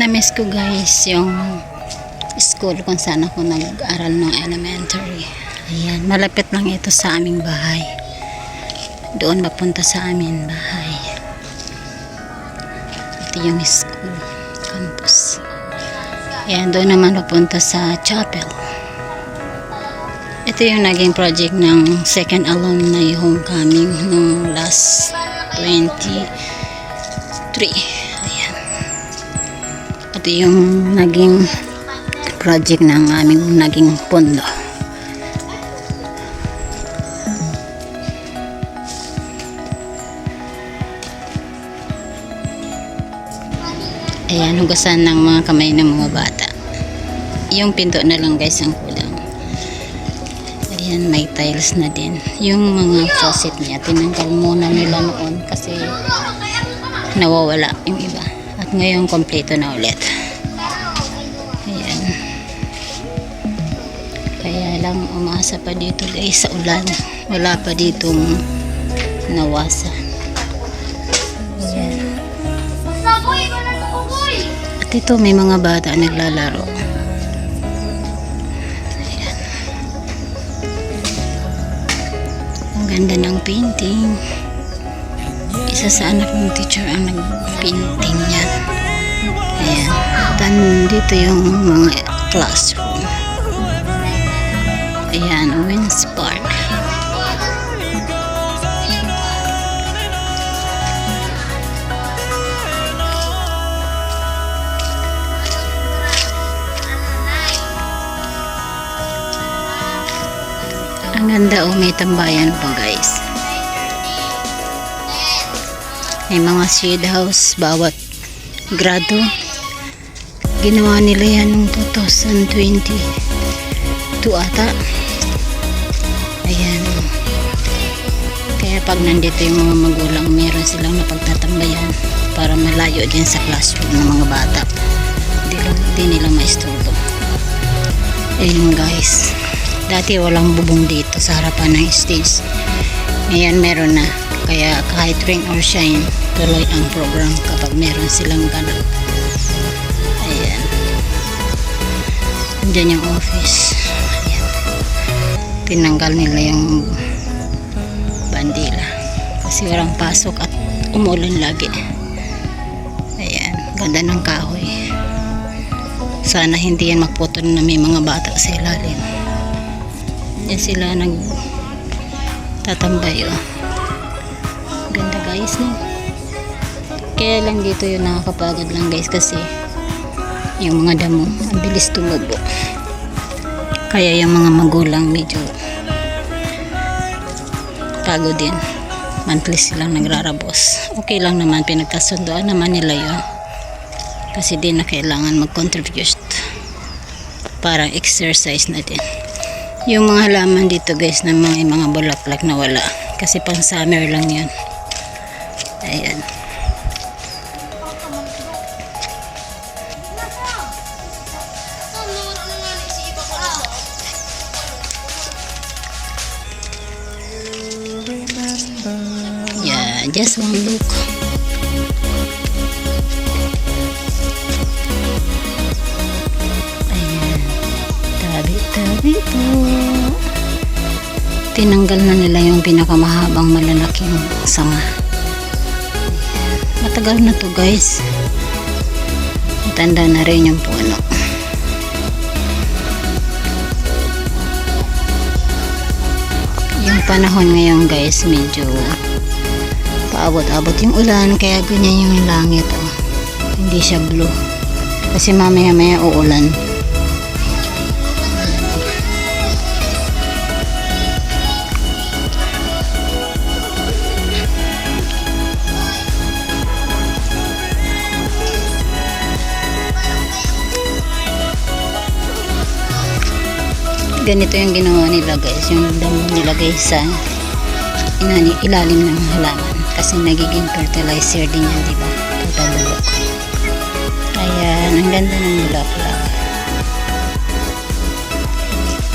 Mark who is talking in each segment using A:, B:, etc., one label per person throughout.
A: Namimiss ko guys yung school kung saan ako nag-aral ng elementary. Ayan, malapit lang ito sa aming bahay. Doon mapunta sa amin bahay. Ito yung school, campus. Ayan, doon naman papunta sa chapel. Ito yung naging project ng second alumni homecoming nung last 23. Ito yung naging project ng aming naging pondo. Ayan, hugasan ng mga kamay ng mga bata. Yung pinto na lang guys ang kulang. Ayan, may tiles na din. Yung mga faucet niya, tinanggal muna nila noon kasi nawawala yung iba. Ngayon, kompleto na ulit. Ayan. Kaya lang umasa pa dito guys sa ulan. Wala pa ditong nawasa. Ayan. At ito may mga bata naglalaro. Ayan. Ang ganda ng painting. Isa sa anak ng teacher ang nag-painting niya. Ayan. Dan dito yung mga classroom. Ayan, Winds Park. Ang ganda oh, may tambayan pa guys. May mga shade house bawat grado. Ginawa nila yan noong 2022 ata. Ayan. Kaya pag nandito yung mga magulang, meron silang napagtatambayan para malayo din sa classroom ng mga bata. Lang- hindi nila maisturbo. Ayun guys. Dati walang bubong dito sa harapan ng stage. Ngayon meron na. Kaya kahit rain or shine, tuloy ang program kapag meron silang ganap. Ayan. Diyan yung office. Ayan. Tinanggal nila yung bandila. Kasi walang pasok at umulan lagi. Ayan. Ganda ng kahoy. Sana hindi yan magputol na may mga bata sa ilalim. Diyan sila nag tatambay oh. Ganda guys no. Kaya lang dito yung nakakapagod lang guys kasi yung mga damo ang bilis tumubo. Kaya yung mga magulang medyo pagod din. Monthly silang nagrarabos. Okay lang naman pinagkasundoan naman nila yun. Kasi di na kailangan mag-contribute. Parang exercise na din. Yung mga halaman dito guys na mga, mga bulaklak na wala. Kasi pang summer lang yun. Ayan. One look. Ayan. Tabi-tabi po. Tinanggal na nila yung pinakamahabang malalaking sanga. Matagal na to guys. Matanda na rin yung puno. Yung panahon ngayon guys medyo paabot-abot yung ulan kaya ganyan yung langit oh. Hindi siya blue. Kasi mamaya maya uulan. ganito yung ginawa nila guys yung damo nilagay sa inani, ilalim ng halaman kasi nagiging fertilizer din yan diba tutulog ayan ang ganda ng bulaklak.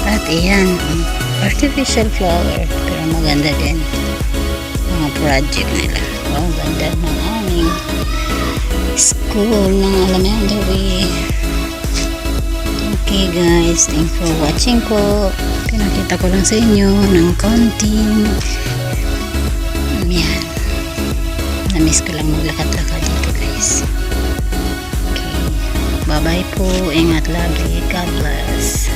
A: At iyan artificial flower pero maganda din. Mga project nila. Oh ganda ng aming school ng elementary. Okay guys, thanks for watching ko. Pinakita ko lang sa inyo ng konting Namiss ko lang maglakad-lakad dito guys. Okay. Bye-bye po. Ingat lagi. God bless.